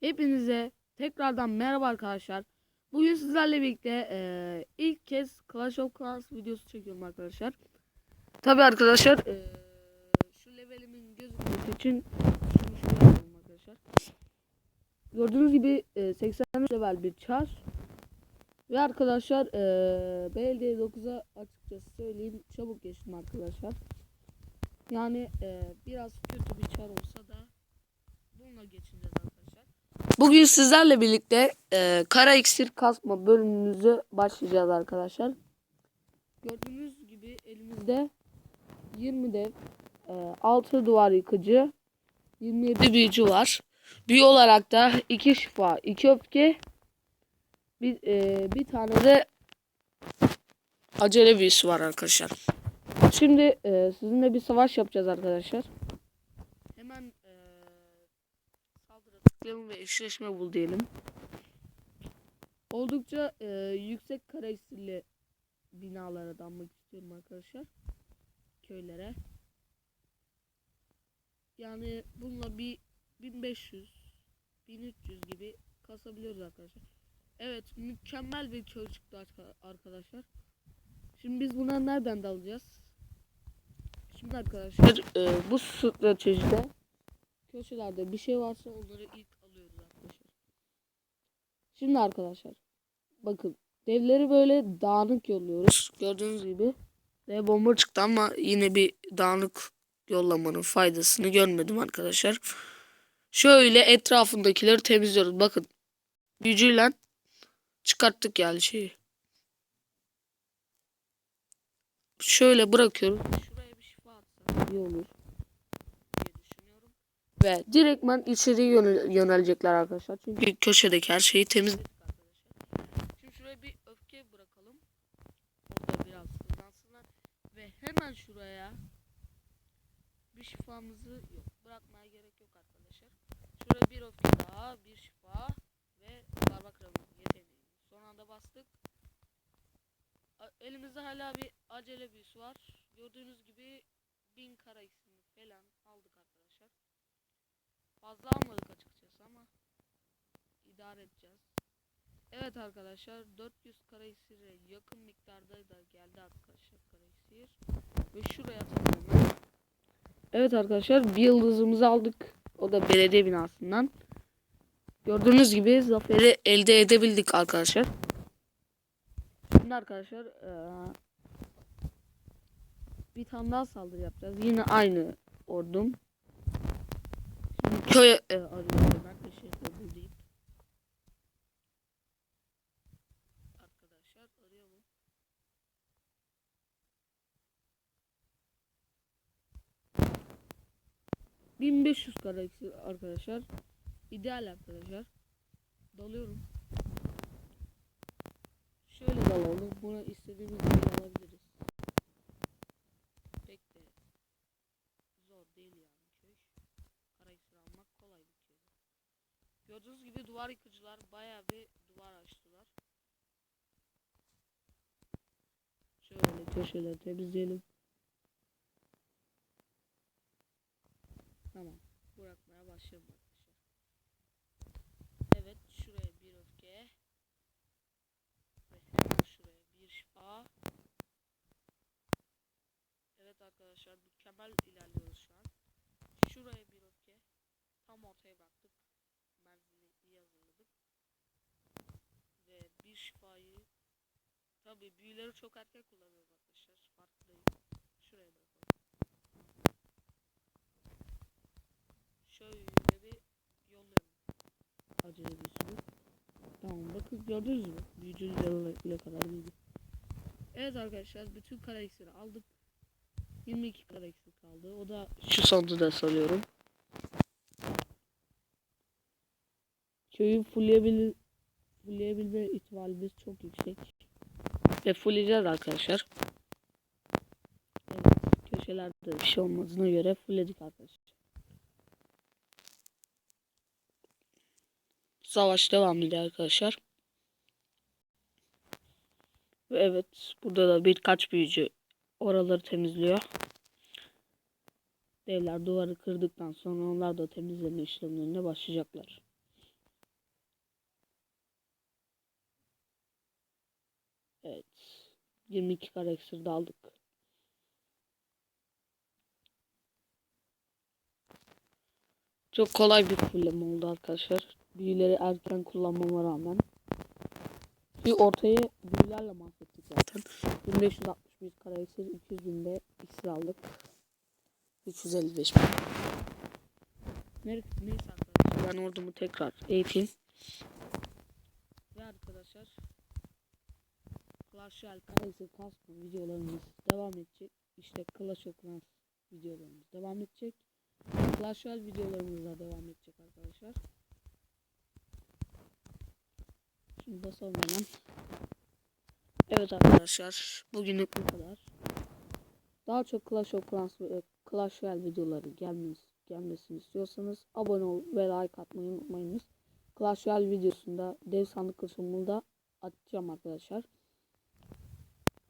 Hepinize tekrardan merhaba arkadaşlar. Bugün sizlerle birlikte eee, ilk kez Clash of Clans videosu çekiyorum arkadaşlar. Tabi arkadaşlar eee, şu levelimin gözükmesi için şunu şuraya yapalım arkadaşlar. Gördüğünüz gibi eee, 83 level bir çar. Ve arkadaşlar eee BLD 9'a açıkçası söyleyeyim çabuk geçtim arkadaşlar. Yani eee, biraz kötü bir çar olsa da bununla geçeceğiz arkadaşlar. Bugün sizlerle birlikte e, kara iksir kasma bölümümüzü başlayacağız arkadaşlar. Gördüğünüz gibi elimizde 20 dev, e, 6 duvar yıkıcı, 27 büyücü var. Büyü olarak da 2 şifa, 2 öfke, bir, e, bir tane de acele büyüsü var arkadaşlar. Şimdi e, sizinle bir savaş yapacağız arkadaşlar. Hemen tıklayalım ve eşleşme bul diyelim. Oldukça e, yüksek karakterli binalara dalmak istiyorum arkadaşlar. Köylere. Yani bununla bir 1500 1300 gibi kasabiliyoruz arkadaşlar. Evet mükemmel bir köy çıktı arka- arkadaşlar. Şimdi biz buna nereden dalacağız? Şimdi arkadaşlar e, bu stratejide köşelerde bir şey varsa onları ilk. Şimdi arkadaşlar bakın devleri böyle dağınık yolluyoruz. Gördüğünüz gibi dev bomba çıktı ama yine bir dağınık yollamanın faydasını görmedim arkadaşlar. Şöyle etrafındakileri temizliyoruz. Bakın gücüyle çıkarttık yani şeyi. Şöyle bırakıyoruz. Şuraya bir şifa atsak iyi olur. Ve direktman içeri yönel- yönelecekler arkadaşlar. Çünkü köşedeki her şeyi arkadaşlar. Şimdi şuraya bir öfke bırakalım. Orada biraz hızlansınlar. Ve hemen şuraya bir şifamızı yok bırakmaya gerek yok arkadaşlar. Şuraya bir öfke daha, bir şifa ve Barbakram'ın yeteneği. Son anda bastık. Elimizde hala bir acele büyüsü var. Gördüğünüz gibi bin kara iksini falan aldık. Fazla almadık açıkçası ama idare edeceğiz. Evet arkadaşlar 400 kara iksire yakın miktarda da geldi arkadaşlar kara iksir. Ve şuraya atalım. Evet arkadaşlar bir yıldızımızı aldık. O da belediye binasından. Gördüğünüz gibi zaferi elde edebildik arkadaşlar. Şimdi arkadaşlar eee, bir tane daha saldırı yapacağız. Yine aynı ordum. Köye e, arıyorum ben teşekkür bulayım. Arkadaşlar arıyorum. ...1500 karakter arkadaşlar. İdeal arkadaşlar. Dalıyorum. Şöyle dalalım. Buna istediğimiz gibi alabiliriz. Pek de zor değil yani köy. Karakter almak kolay bir köy. Gördüğünüz gibi duvar yıkıcılar bayağı bir duvar açtılar. Şöyle köşeleri temizleyelim. Tamam. Bırakmaya başlayalım arkadaşlar. Evet şuraya bir öfke. Ve şuraya bir şifa. Evet arkadaşlar mükemmel ilerliyoruz şu an. Şuraya bir öfke. Tam ortaya bıraktık. Menzili iyi hazırladık. Ve bir şifayı Tabi büyüleri çok erken kullanıyoruz arkadaşlar. Farkındayım. Şuraya bırakalım. Şöyle bir yollayalım. Acele bir sürü. Tamam bakın gördünüz mü? Büyücü ne kadar büyüdü. Evet arkadaşlar bütün kara aldık. 22 kara kaldı. O da şu sonda da salıyorum. Köyü fullleyebil fullleyebilme ihtimalimiz çok yüksek. Ve fullleyeceğiz arkadaşlar. Evet köşelerde bir şey olmadığına göre fullledik arkadaşlar. Savaş devam ediyor arkadaşlar. Ve evet burada da birkaç büyücü oraları temizliyor. Devler duvarı kırdıktan sonra onlar da temizleme işlemlerine başlayacaklar. 22 karakter de aldık. Çok kolay bir fulleme oldu arkadaşlar. Büyüleri erken kullanmama rağmen. Bir ortayı büyülerle mahvettik zaten. 1561 karakter 200 binde iksir aldık. 355 bin. Neyse arkadaşlar ben ordumu tekrar eğiteyim. Ve arkadaşlar Clash Royale kasma videolarımız devam edecek. İşte Clash of Clans videolarımız devam edecek. Clash Royale videolarımız da devam edecek arkadaşlar. Şimdi basalım hemen. Evet arkadaşlar bugünlük bu kadar. Daha çok Clash of Clans ve Clash Royale videoları gelmesi, gelmesini istiyorsanız abone ol ve like atmayı unutmayınız. Clash Royale videosunda dev sandık kısmını da atacağım arkadaşlar.